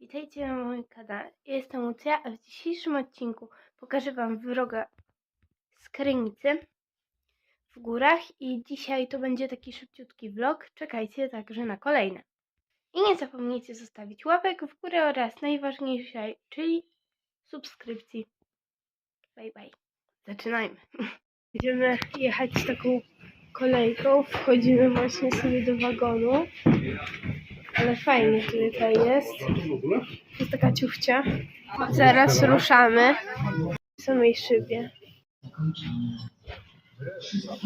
Witajcie na moim kanale. Jestem Lucja, a w dzisiejszym odcinku pokażę Wam wroga z Krynicy w górach i dzisiaj to będzie taki szybciutki vlog. Czekajcie także na kolejne. I nie zapomnijcie zostawić łapek w górę oraz najważniejszej, czyli subskrypcji. Bye bye. Zaczynajmy. Będziemy jechać taką kolejką. Wchodzimy właśnie sobie do wagonu. Ale fajnie tutaj jest. Jest taka ciuchcia. Zaraz ruszamy w samej szybie. Wszystkie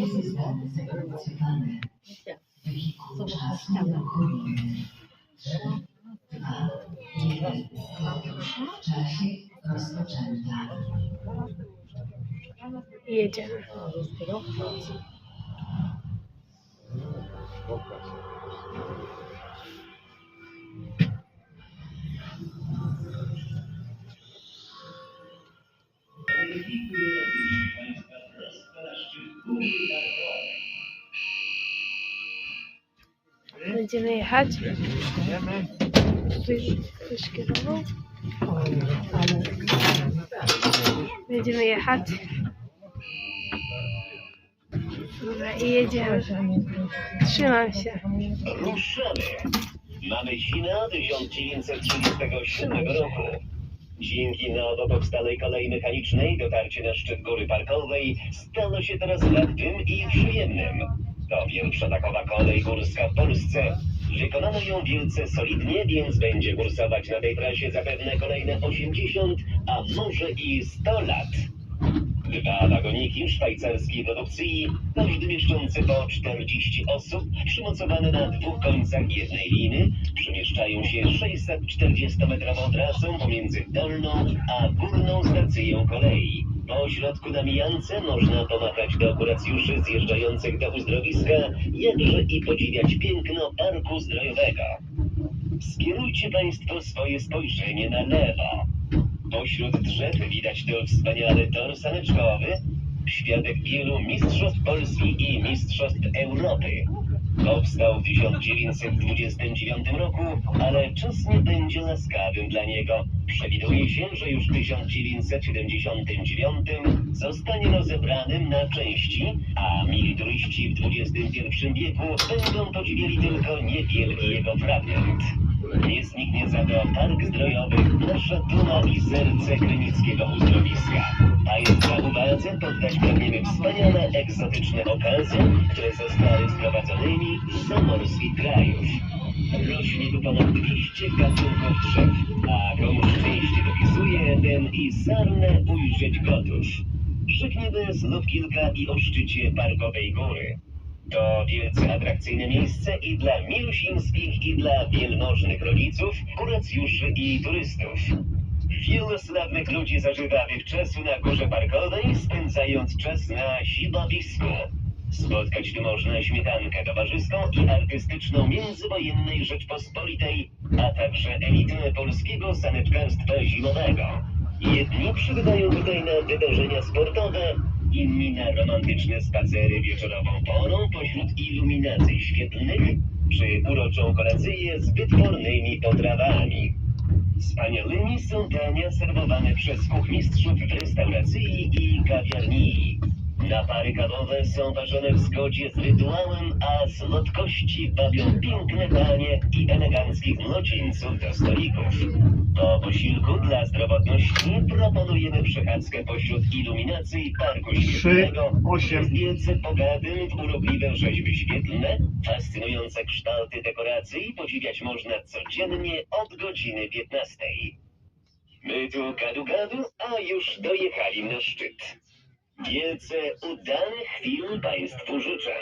Będziemy jechać. Ktoś, ktoś kierował. Będziemy jechać. Dobra, i jedziemy. Trzymam się. Ruszamy! Mamy Sina 1937 roku. Dzięki nowo kolei mechanicznej dotarcie na szczyt góry parkowej stało się teraz łatwym i przyjemnym. To pierwsza takowa kolej górska w Polsce. Wykonano ją wielce solidnie, więc będzie kursować na tej trasie zapewne kolejne 80, a może i 100 lat. Dwa wagoniki szwajcarskiej produkcji, każdy mieszczący po 40 osób, przymocowane na dwóch końcach jednej liny, przemieszczają się 640-metrową trasą pomiędzy dolną a górną. Po środku na mijance można pomachać do kuracjuszy zjeżdżających do uzdrowiska, jakże i podziwiać piękno parku zdrojowego. Skierujcie Państwo swoje spojrzenie na lewo. Pośród drzew widać tu wspaniały tor saneczkowy, świadek wielu mistrzostw Polski i mistrzostw Europy. Powstał w 1929 roku, ale czas nie będzie łaskawym dla niego. Przewiduje się, że już w 1979 zostanie rozebranym na części, a mili turyści w XXI wieku będą podziwiali tylko niewielki jego fragment. To park zdrojowy, nasza duma i serce krynickiego uzdrowiska. Państwa uwadze poddać pragniemy wspaniale egzotyczne okazy, które zostały sprowadzonymi z zamorskich krajów. Rośnie tu ponad 200 gatunków drzew, a komu szczęście dopisuje, ten i sarnę ujrzeć gotów. Rzekniemy znów kilka i o szczycie parkowej góry. To wielce atrakcyjne miejsce i dla milusińskich, i dla wielmożnych rodziców, kuracjuszy i turystów. Wielu sławnych ludzi zażywa wych czasu na górze parkowej, spędzając czas na siłowisku. Spotkać tu można śmietankę towarzyską i artystyczną międzywojennej Rzeczpospolitej, a także elitę polskiego saneczkarstwa zimowego. Jedni przybywają tutaj na wydarzenia sportowe, inni na romantyczne spacery wieczorową porą pośród iluminacji świetlnych, czy uroczą kolację z wytwornymi potrawami. Wspaniałymi są dania serwowane przez kuchmistrzów w restauracji i kawiarni. Napary kawowe są ważone w zgodzie z rytuałem, a słodkości bawią piękne danie i eleganckich mlocińców do stolików. Po posiłku dla zdrowotności proponujemy przechadzkę pośród iluminacji Parku Świetlnego, wielce bogatym w urokliwe rzeźby świetlne, fascynujące kształty dekoracji podziwiać można codziennie od godziny 15. My tu gadu gadu, a już dojechali na szczyt. Wielce udanych chwil Państwu życzę.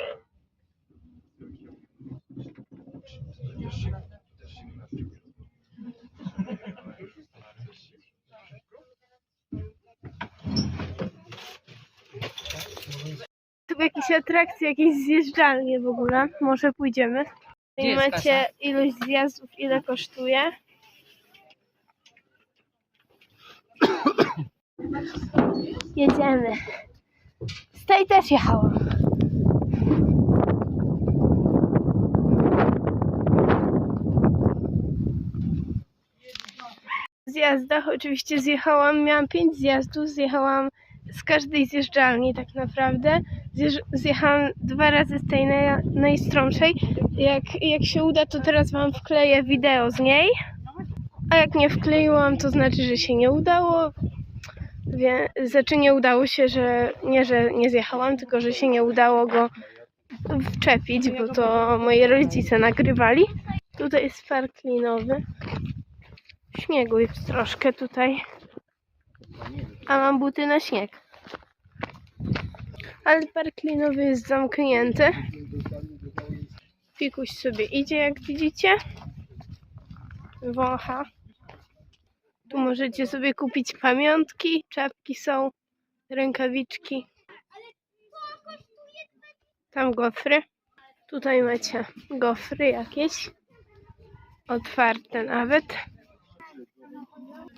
Tu jakieś atrakcje, jakieś zjeżdżalnie w ogóle. Może pójdziemy. I jest macie ilość zjazdów, ile kosztuje. Jedziemy. Z tej też jechałam. zjazdach. Oczywiście zjechałam, miałam pięć zjazdów, zjechałam z każdej zjeżdżalni tak naprawdę. Zjechałam dwa razy z tej naj. Jak, jak się uda, to teraz wam wkleję wideo z niej. A jak nie wkleiłam, to znaczy, że się nie udało. Znaczy nie udało się, że nie, że nie zjechałam, tylko że się nie udało go wczepić, bo to moi rodzice nagrywali. Tutaj jest park linowy. Śniegu jest troszkę tutaj. A mam buty na śnieg. Ale park linowy jest zamknięty. Pikuś sobie idzie, jak widzicie. Wącha. Tu możecie sobie kupić pamiątki, czapki są, rękawiczki. Tam gofry. Tutaj macie gofry jakieś. Otwarte nawet.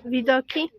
Widoki.